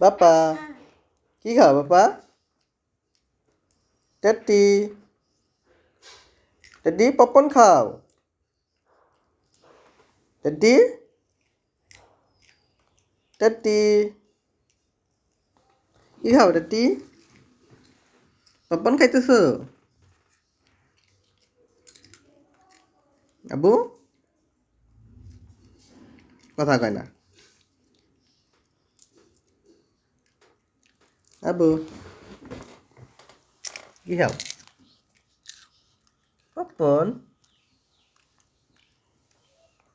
বাপা কি খাও বাপা টেডি টেডি পপকর্ন খাও টেডি টেডি কি খাও টেডি পপকর্ন খাইতেছো আবু কথা কয় না আবু কি খাও পপকর্ন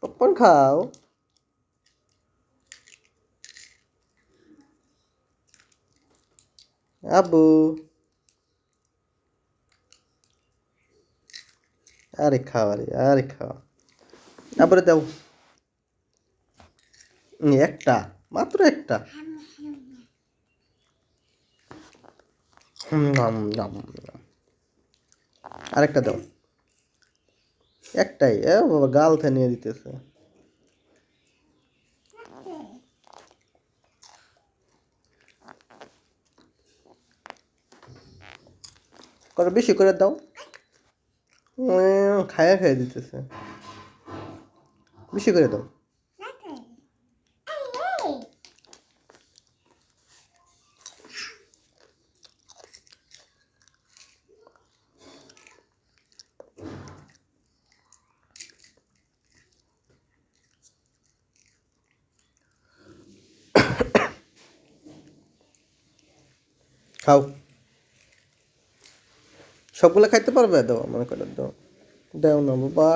পপকর্ন খাও আবু আরে খাও আরে আরে খাও তারপরে দাও একটা মাত্র একটা আরেকটা দাও। একটাই, এ বাবা, গাল থে নিয়ে দিতেছে। কত বেশি করে দাও? খায়া খাইয়ে দিতেছে। বেশি করে দাও। খাও। সবগুলো খাইতে পারবে? দাও মনে করে দাও। দাও না বাবা।